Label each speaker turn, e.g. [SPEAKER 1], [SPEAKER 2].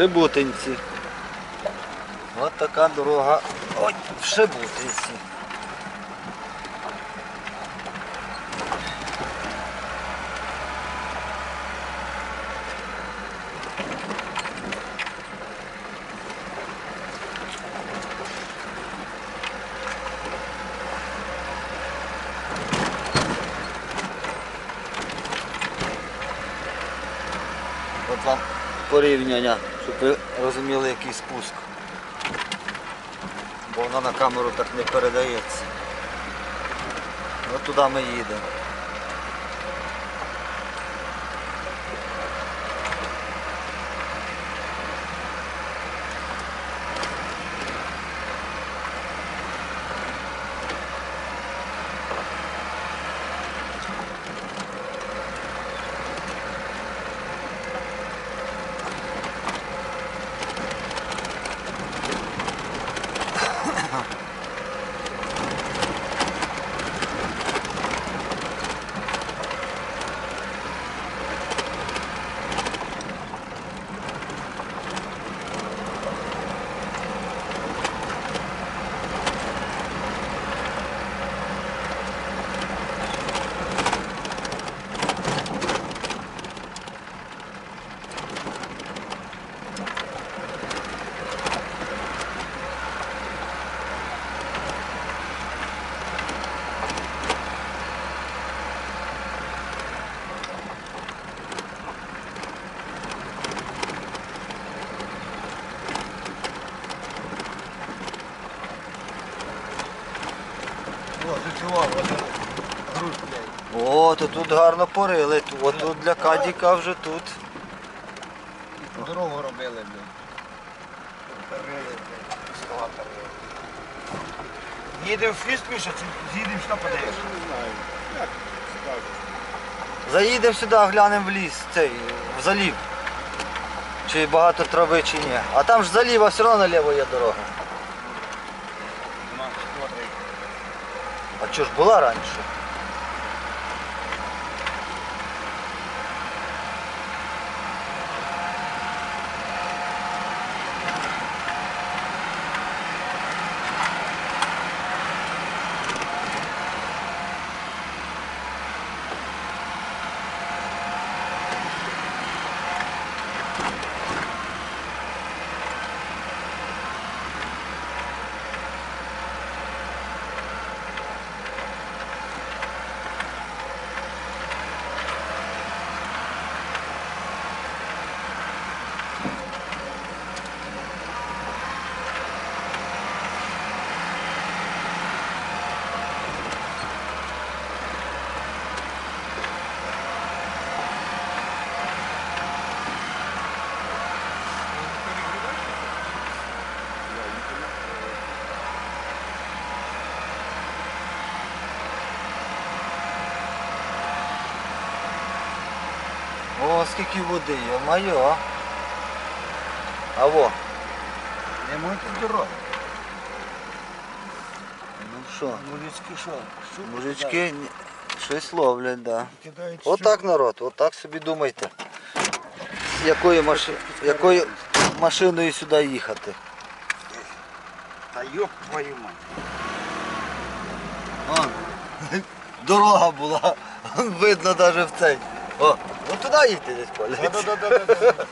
[SPEAKER 1] Шибутинці. Ось така дорога. Ой, в Шибутинці. От вам порівняння, щоб ви розуміли, який спуск. Бо вона на камеру так не передається. От туди ми їдемо.
[SPEAKER 2] О, зачував, груз, блядь.
[SPEAKER 1] О, то тут гарно порили. От тут для Кадіка вже тут.
[SPEAKER 2] Дорогу робили, блядь. Рили, блядь. Ескалатор в фіст, Міша, чи з'їдемо, що подаєш?
[SPEAKER 3] Не знаю, як скажеш.
[SPEAKER 1] Заїдемо сюди, глянемо в ліс, цей, в залів. Чи багато трави, чи ні. А там ж залів, а все одно наліво є дорога. А была ж була скільки води, йо-моє. А во.
[SPEAKER 2] Не можете дорогу.
[SPEAKER 1] Ну що,
[SPEAKER 2] Мужички що? Щуку
[SPEAKER 1] мужички ні- щось ловлять, да.
[SPEAKER 2] кидають.
[SPEAKER 1] Отак народ, отак собі думайте. Якою, маши... Якою машиною сюди їхати.
[SPEAKER 2] Та йоп твою мать.
[SPEAKER 1] Вон, дорога була, видно навіть в цей. О, ну туди їдьте десь Коля.
[SPEAKER 2] Да-да-да-да-да.